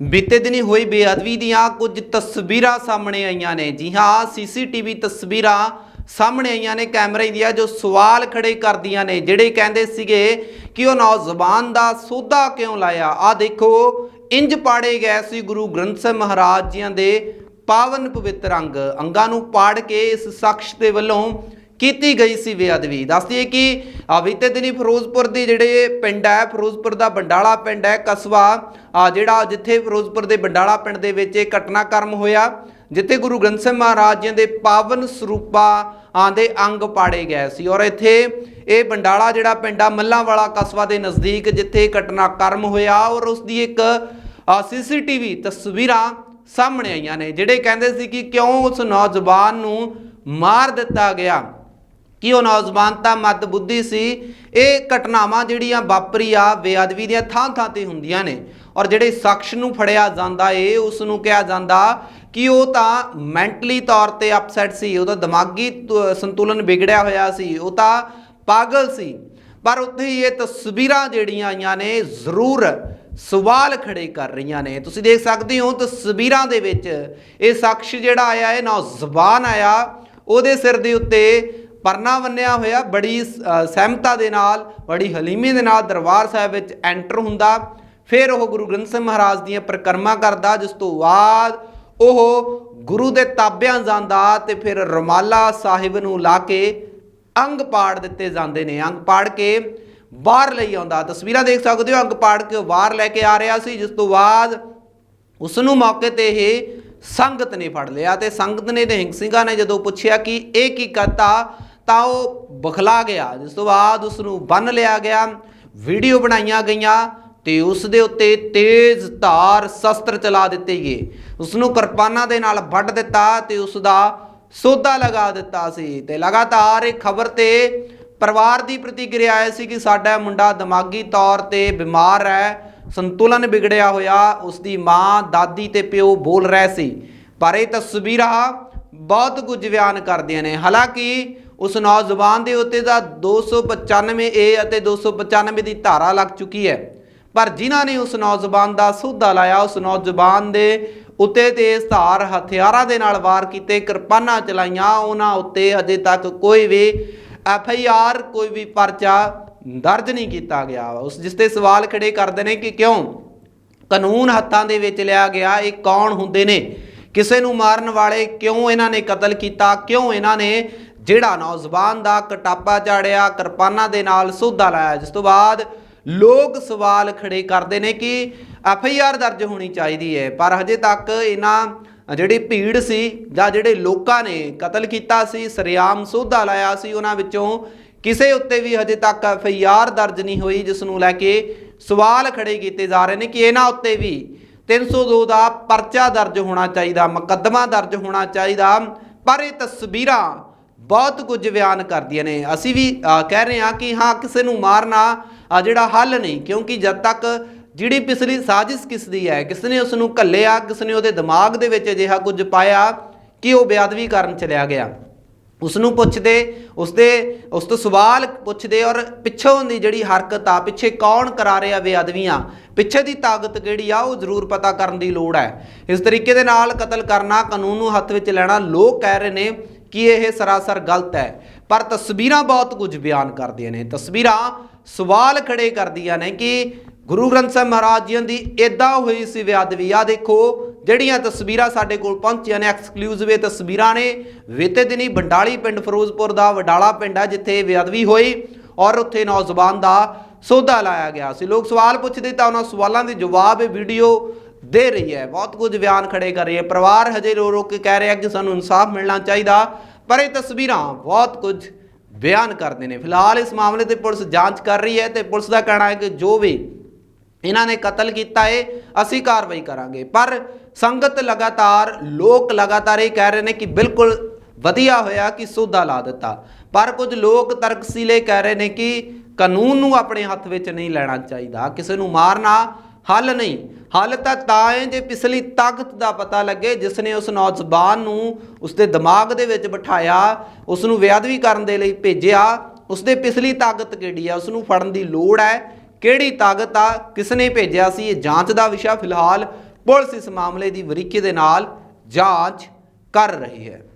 ਬੀਤੇ ਦਿਨੀ ਹੋਈ ਬੇਅਦਬੀ ਦੀਆਂ ਕੁਝ ਤਸਵੀਰਾਂ ਸਾਹਮਣੇ ਆਈਆਂ ਨੇ। ਜੀ ਹਾਂ, ਸੀਸੀਟੀਵੀ ਤਸਵੀਰਾਂ ਸਾਹਮਣੇ ਆਈਆਂ ਨੇ ਕੈਮਰੇ ਦੀਆਂ ਜੋ ਸਵਾਲ ਖੜੇ ਕਰਦੀਆਂ ਨੇ, ਜਿਹੜੇ ਕਹਿੰਦੇ ਸੀਗੇ ਕਿ ਉਹ ਨੌਜਵਾਨ ਦਾ ਸੋਧਾ ਕਿਉਂ ਲਾਇਆ? ਆ ਦੇਖੋ, ਇੰਜ ਪਾੜੇ ਗਏ ਸੀ ਗੁਰੂ ਗ੍ਰੰਥ ਸਾਹਿਬ ਮਹਾਰਾਜ ਜੀਆਂ ਦੇ ਪਾਵਨ ਪਵਿੱਤਰ ਅੰਗ। ਅੰਗਾਂ ਨੂੰ ਪਾੜ ਕੇ ਇਸ ਸ਼ਖਸ ਦੇ ਵੱਲੋਂ ਕੀਤੀ ਗਈ ਸੀ ਬੇਅਦਬੀ। ਦੱਸਦੀ ਹੈ ਕਿ ਬੀਤੇ ਦਿਨੀ ਫਿਰੋਜ਼ਪੁਰ ਦੇ ਜਿਹੜੇ ਪਿੰਡ ਹੈ, ਫਿਰੋਜ਼ਪੁਰ ਦਾ ਬੰਡਾਲਾ ਪਿੰਡ ਹੈ, ਕਸਬਾ ਜਿਹੜਾ ਜਿੱਥੇ ਫਿਰੋਜ਼ਪੁਰ ਦੇ ਬੰਡਾਲਾ ਪਿੰਡ ਦੇ ਵਿੱਚ ਇਹ ਘਟਨਾਕ੍ਰਮ ਹੋਇਆ, ਜਿੱਥੇ ਗੁਰੂ ਗ੍ਰੰਥ ਸਾਹਿਬ ਮਹਾਰਾਜ ਜੀ ਦੇ ਪਾਵਨ ਸਰੂਪਾਂ ਆਂ ਦੇ ਅੰਗ ਪਾੜੇ ਗਏ ਸੀ। ਔਰ ਇੱਥੇ ਇਹ ਬੰਡਾਲਾ ਜਿਹੜਾ ਪਿੰਡ ਆ ਮੱਲਾਂ ਵਾਲਾ ਕਸਬਾ ਦੇ ਨਜ਼ਦੀਕ ਜਿੱਥੇ ਇਹ ਘਟਨਾਕ੍ਰਮ ਹੋਇਆ, ਔਰ ਉਸ ਦੀ ਇੱਕ ਸੀਸੀਟੀਵੀ ਤਸਵੀਰਾਂ ਸਾਹਮਣੇ ਆਈਆਂ ਨੇ, ਜਿਹੜੇ ਕਹਿੰਦੇ ਸੀ ਕਿ ਕਿਉਂ ਉਸ ਨੌਜਵਾਨ ਨੂੰ ਮਾਰ ਦਿੱਤਾ ਗਿਆ। ਕਿ ਉਹ ਨੌਜਵਾਨ ਤਾਂ ਮੱਦ ਬੁੱਧੀ ਸੀ। ਇਹ ਘਟਨਾਵਾਂ ਜਿਹੜੀਆਂ ਵਾਪਰੀ ਆ, ਬੇਅਦਬੀ ਦੀਆਂ ਥਾਂ ਥਾਂ ਤੇ ਹੁੰਦੀਆਂ ਨੇ। ਔਰ ਜਿਹੜੇ ਸ਼ਖਸ ਨੂੰ ਫੜਿਆ ਜਾਂਦਾ ਏ ਉਸ ਨੂੰ ਕਿਹਾ ਜਾਂਦਾ ਕਿ ਉਹ ਤਾਂ ਮੈਂਟਲੀ ਤੌਰ ਤੇ ਅਪਸੈਟ ਸੀ। ਉਹਦਾ ਦਿਮਾਗੀ ਸੰਤੁਲਨ ਵਿਗੜਿਆ ਹੋਇਆ ਸੀ। ਉਹ ਤਾਂ ਪਾਗਲ ਸੀ। ਪਰ ਉੱਥੇ ਹੀ ਇਹ ਤਸਵੀਰਾਂ ਜਿਹੜੀਆਂ ਆਈਆਂ ਨੇ, ਜ਼ਰੂਰ ਸਵਾਲ ਖੜੇ ਕਰ ਰਹੀਆਂ ਨੇ। ਤੁਸੀਂ ਦੇਖ ਸਕਦੇ ਹੋ ਤਸਵੀਰਾਂ ਦੇ ਵਿੱਚ ਇਹ ਸ਼ਖਸ ਜਿਹੜਾ ਆਇਆ, ਇਹ ਨੌਜਵਾਨ ਆਇਆ, ਉਹਦੇ ਸਿਰ ਦੇ ਉੱਤੇ ਪਰਨਾ ਬੰਨਿਆ ਹੋਇਆ, ਬੜੀ ਸਹਿਮਤਾ ਦੇ ਨਾਲ, ਬੜੀ ਹਲੀਮੀ ਦੇ ਨਾਲ ਦਰਬਾਰ ਸਾਹਿਬ ਵਿੱਚ ਐਂਟਰ ਹੁੰਦਾ। ਫਿਰ ਉਹ ਗੁਰੂ ਗ੍ਰੰਥ ਸਾਹਿਬ ਮਹਾਰਾਜ ਦੀਆਂ ਪ੍ਰਕਰਮਾ ਕਰਦਾ, ਜਿਸ ਤੋਂ ਬਾਅਦ ਉਹ ਗੁਰੂ ਦੇ ਤਾਬਿਆਂ ਜਾਂਦਾ ਤੇ ਫਿਰ ਰਮਾਲਾ ਸਾਹਿਬ ਨੂੰ ਲਾ ਕੇ ਅੰਗ ਪਾੜ ਦਿੱਤੇ ਜਾਂਦੇ ਨੇ। ਅੰਗ ਪਾੜ ਕੇ ਬਾਹਰ ਲਈ ਆਉਂਦਾ। ਤਸਵੀਰਾਂ ਦੇਖ ਸਕਦੇ ਹੋ, ਅੰਗ ਪਾੜ ਕੇ ਉਹ ਬਾਹਰ ਲੈ ਕੇ ਆ ਰਿਹਾ ਸੀ, ਜਿਸ ਤੋਂ ਬਾਅਦ ਉਸ ਨੂੰ ਮੌਕੇ ਤੇ ਇਹ ਸੰਗਤ ਨੇ ਫੜ ਲਿਆ ਤੇ ਸੰਗਤ ਨੇ ਤੇ ਹਿੰਗ ਸਿੰਘਾਂ ਨੇ ਜਦੋਂ ਪੁੱਛਿਆ ਕਿ ਇਹ ਕੀ ਕਰਤਾ ਤਾਂ ਉਹ ਬਖਲਾ ਗਿਆ, ਜਿਸ ਤੋਂ ਬਾਅਦ ਉਸ ਨੂੰ ਬੰਨ ਲਿਆ ਗਿਆ, ਵੀਡੀਓ ਬਣਾਈਆਂ ਗਈਆਂ ਤੇ ਉਸ ਦੇ ਉੱਤੇ ਤੇਜ਼ ਧਾਰ ਸ਼ਸਤਰ ਚਲਾ ਦਿੱਤੇ ਗਏ। ਉਸ ਨੂੰ ਕਿਰਪਾਨਾਂ ਦੇ ਨਾਲ ਵੱਢ ਦਿੱਤਾ ਤੇ ਉਸ ਦਾ ਸੋਧਾ ਲਗਾ ਦਿੱਤਾ ਸੀ ਤੇ ਲਗਾਤਾਰ ਇਹ ਖਬਰ ਤੇ ਪਰਿਵਾਰ ਦੀ ਪ੍ਰਤੀਕਿਰਿਆ ਆਈ ਸੀ ਕਿ ਸਾਡਾ ਮੁੰਡਾ ਦਿਮਾਗੀ ਤੌਰ ਤੇ ਬਿਮਾਰ ਹੈ, ਸੰਤੁਲਨ ਵਿਗੜਿਆ ਹੋਇਆ ਉਸ ਦੀ ਮਾਂ, ਦਾਦੀ ਤੇ ਪਿਓ ਬੋਲ ਰਹੇ ਸੀ। ਪਰ ਇਹ ਤਸਵੀਰਾਂ ਬਹੁਤ ਕੁਝ ਬਿਆਨ ਕਰਦੀਆਂ ਨੇ। ਹਾਲਾਂਕਿ ਉਸ ਨੌਜਵਾਨ ਦੇ ਉੱਤੇ ਦਾ 295 ਏ ਅਤੇ 295 ਦੀ ਧਾਰਾ ਲੱਗ ਚੁੱਕੀ ਹੈ। ਪਰ ਜਿਨ੍ਹਾਂ ਨੇ ਉਸ ਨੌਜਵਾਨ ਦਾ ਸੌਦਾ ਲਾਇਆ, ਉਸ ਨੌਜਵਾਨ ਦੇ ਉੱਤੇ ਤੇਜ਼ ਧਾਰ ਹਥਿਆਰਾਂ ਦੇ ਨਾਲ ਵਾਰ ਕੀਤੇ ਕਿਰਪਾਨਾਂ ਚਲਾਈਆਂ, ਉਹਨਾਂ ਉੱਤੇ ਅਜੇ ਤੱਕ ਕੋਈ ਵੀ ਐਫ ਆਈ ਆਰ, ਕੋਈ ਵੀ ਪਰਚਾ ਦਰਜ ਨਹੀਂ ਕੀਤਾ ਗਿਆ। ਉਸ ਜਿਸ ਤੇ ਸਵਾਲ ਖੜੇ ਕਰਦੇ ਨੇ ਕਿ ਕਿਉਂ? ਕਾਨੂੰਨ ਹੱਥਾਂ ਦੇ ਵਿੱਚ ਲਿਆ ਗਿਆ, ਇਹ ਕੌਣ ਹੁੰਦੇ ਨੇ? ਕਿਸੇ ਨੂੰ ਮਾਰਨ ਵਾਲੇ ਕਿਉਂ ਇਹਨਾਂ ਨੇ ਕਤਲ ਕੀਤਾ? ਕਿਉਂ ਇਹਨਾਂ ਨੇ ਜਿਹੜਾ ਨੌਜਵਾਨ ਦਾ ਕਟਾਪਾ ਚਾੜਿਆ, ਕਿਰਪਾਨਾਂ ਦੇ ਨਾਲ ਸੌਦਾ ਲਾਇਆ, ਜਿਸ ਤੋਂ ਬਾਅਦ ਲੋਕ ਸਵਾਲ ਖੜੇ ਕਰਦੇ ਨੇ ਕਿ ਐਫ ਆਈ ਆਰ ਦਰਜ ਹੋਣੀ ਚਾਹੀਦੀ ਹੈ। ਪਰ ਹਜੇ ਤੱਕ ਇਹਨਾਂ ਜਿਹੜੀ ਭੀੜ ਸੀ ਜਾਂ ਜਿਹੜੇ ਲੋਕਾਂ ਨੇ ਕਤਲ ਕੀਤਾ ਸੀ, ਸਰਿਆਮ ਸੌਦਾ ਲਾਇਆ ਸੀ, ਉਹਨਾਂ ਵਿੱਚੋਂ ਕਿਸੇ ਉੱਤੇ ਵੀ ਹਜੇ ਤੱਕ ਐਫ ਆਈ ਆਰ ਦਰਜ ਨਹੀਂ ਹੋਈ, ਜਿਸ ਨੂੰ ਲੈ ਕੇ ਸਵਾਲ ਖੜੇ ਕੀਤੇ ਜਾ ਰਹੇ ਨੇ ਕਿ ਇਹਨਾਂ ਉੱਤੇ ਵੀ 302 ਦਾ ਪਰਚਾ ਦਰਜ ਹੋਣਾ ਚਾਹੀਦਾ, ਮੁਕੱਦਮਾ ਦਰਜ ਹੋਣਾ ਚਾਹੀਦਾ। ਪਰ ਇਹ ਤਸਵੀਰਾਂ ਬਹੁਤ ਕੁਝ ਬਿਆਨ ਕਰਦੀਆਂ ਨੇ। ਅਸੀਂ ਵੀ ਕਹਿ ਰਹੇ ਹਾਂ ਕਿ ਹਾਂ, ਕਿਸੇ ਨੂੰ ਮਾਰਨਾ ਜਿਹੜਾ ਹੱਲ ਨਹੀਂ, ਕਿਉਂਕਿ ਜਦ ਤੱਕ ਜਿਹੜੀ ਪਿਛਲੀ ਸਾਜ਼ਿਸ਼ ਕਿਸ ਦੀ ਹੈ ਕਿਸ ਨੇ ਉਸ ਨੂੰ ਘੱਲਿਆ ਕਿਸ ਨੇ ਉਹਦੇ ਦਿਮਾਗ ਦੇ ਵਿੱਚ ਅਜਿਹਾ ਕੁਝ ਪਾਇਆ ਕਿ ਉਹ ਬੇਅਦਬੀ ਕਰਨ ਚਲਿਆ ਗਿਆ। ਉਸ ਨੂੰ ਪੁੱਛਦੇ, ਉਸਦੇ, ਉਸ ਤੋਂ ਸਵਾਲ ਪੁੱਛਦੇ ਔਰ ਪਿੱਛੋਂ ਦੀ ਜਿਹੜੀ ਹਰਕਤ ਆ, ਪਿੱਛੇ ਕੌਣ ਕਰਾ ਰਿਹਾ ਬੇਅਦਬੀਆਂ, ਪਿੱਛੇ ਦੀ ਤਾਕਤ ਕਿਹੜੀ ਆ, ਉਹ ਜ਼ਰੂਰ ਪਤਾ ਕਰਨ ਦੀ ਲੋੜ ਹੈ। ਇਸ ਤਰੀਕੇ ਦੇ ਨਾਲ ਕਤਲ ਕਰਨਾ ਕਾਨੂੰਨ ਨੂੰ ਹੱਥ ਵਿੱਚ ਲੈਣਾ ਲੋਕ ਕਹਿ ਰਹੇ ਨੇ ਕਿ ਇਹ ਸਰਾਸਰ ਗਲਤ ਹੈ? ਪਰ ਤਸਵੀਰਾਂ ਬਹੁਤ ਕੁਝ ਬਿਆਨ ਕਰਦੀਆਂ ਨੇ। ਤਸਵੀਰਾਂ ਸਵਾਲ ਖੜੇ ਕਰਦੀਆਂ ਨੇ ਕਿ ਗੁਰੂ ਗ੍ਰੰਥ ਸਾਹਿਬ ਮਹਾਰਾਜ ਜੀ ਦੀ ਇਦਾਂ ਹੋਈ ਸੀ ਬੇਅਦਬੀ। ਆ ਦੇਖੋ, ਜਿਹੜੀਆਂ ਤਸਵੀਰਾਂ ਸਾਡੇ ਕੋਲ ਪਹੁੰਚੀਆਂ ਨੇ ਐਕਸਕਲੂਸਿਵ ਇਹ ਤਸਵੀਰਾਂ ਨੇ। ਬੀਤੇ ਦਿਨੀ ਬੰਡਾਲੀ ਪਿੰਡ ਫਿਰੋਜ਼ਪੁਰ ਦਾ ਵਡਾਲਾ ਪਿੰਡ ਹੈ ਜਿੱਥੇ ਇਹ ਹੋਈ ਔਰ ਉੱਥੇ ਨੌਜਵਾਨ ਦਾ ਸੌਦਾ ਲਾਇਆ ਗਿਆ ਸੀ। ਲੋਕ ਸਵਾਲ ਪੁੱਛਦੇ ਤਾਂ ਉਹਨਾਂ ਸਵਾਲਾਂ ਦੇ ਜਵਾਬ, ਇਹ ਵੀਡੀਓ ਦੇ ਰਹੀ ਹੈ। ਬਹੁਤ ਕੁਝ ਬਿਆਨ ਖੜੇ ਕਰ ਰਹੀ ਹੈ। ਪਰਿਵਾਰ ਹਜੇ ਰੋ ਰੋ ਕੇ ਕਹਿ ਰਿਹਾ ਕਿ ਸਾਨੂੰ ਇਨਸਾਫ ਮਿਲਣਾ ਚਾਹੀਦਾ, ਪਰ ਇਹ ਤਸਵੀਰਾਂ ਬਹੁਤ ਕੁਝ ਬਿਆਨ ਕਰਦੇ ਨੇ। ਫਿਲਹਾਲ ਇਸ ਮਾਮਲੇ ਤੇ ਪੁਲਿਸ ਜਾਂਚ ਕਰ ਰਹੀ ਹੈ ਤੇ ਪੁਲਿਸ ਦਾ ਕਹਿਣਾ ਹੈ ਕਿ ਜੋ ਵੀ ਇਹਨਾਂ ਨੇ ਕਤਲ ਕੀਤਾ ਏ, ਅਸੀਂ ਕਾਰਵਾਈ ਕਰਾਂਗੇ। ਪਰ ਸੰਗਤ ਲਗਾਤਾਰ, ਲੋਕ ਲਗਾਤਾਰ ਇਹ ਕਹਿ ਰਹੇ ਨੇ ਕਿ ਬਿਲਕੁਲ ਵਧੀਆ ਹੋਇਆ ਕਿ ਸੌਦਾ ਲਾ ਦਿੱਤਾ। ਪਰ ਕੁਝ ਲੋਕ ਤਰਕਸੀਲੇ ਕਹਿ ਰਹੇ ਨੇ ਕਿ ਕਾਨੂੰਨ ਨੂੰ ਆਪਣੇ ਹੱਥ ਵਿੱਚ ਨਹੀਂ ਲੈਣਾ ਚਾਹੀਦਾ। ਕਿਸੇ ਨੂੰ ਮਾਰਨਾ ਹੱਲ ਨਹੀਂ। ਹੱਲ ਤਾਂ ਤਾਂ ਹੈ ਜੇ ਪਿਛਲੀ ਤਾਕਤ ਦਾ ਪਤਾ ਲੱਗੇ ਜਿਸ ਨੇ ਉਸ ਨੌਜਵਾਨ ਨੂੰ ਉਸਦੇ ਦਿਮਾਗ ਦੇ ਵਿੱਚ ਬਿਠਾਇਆ ਉਸ ਨੂੰ ਵਿਆਦਵੀ ਕਰਨ ਦੇ ਲਈ ਭੇਜਿਆ, ਉਸਦੇ ਪਿਛਲੀ ਤਾਕਤ ਕਿਹੜੀ ਆ? ਉਸ ਨੂੰ ਫੜਨ ਦੀ ਲੋੜ ਹੈ। ਕਿਹੜੀ ਤਾਕਤ ਆ? ਕਿਸ ਨੇ ਭੇਜਿਆ ਸੀ? ਇਹ ਜਾਂਚ ਦਾ ਵਿਸ਼ਾ ਫਿਲਹਾਲ ਪੁਲਿਸ ਇਸ ਮਾਮਲੇ ਦੀ ਬਰੀਕੀ ਦੇ ਨਾਲ ਜਾਂਚ ਕਰ ਰਹੀ ਹੈ।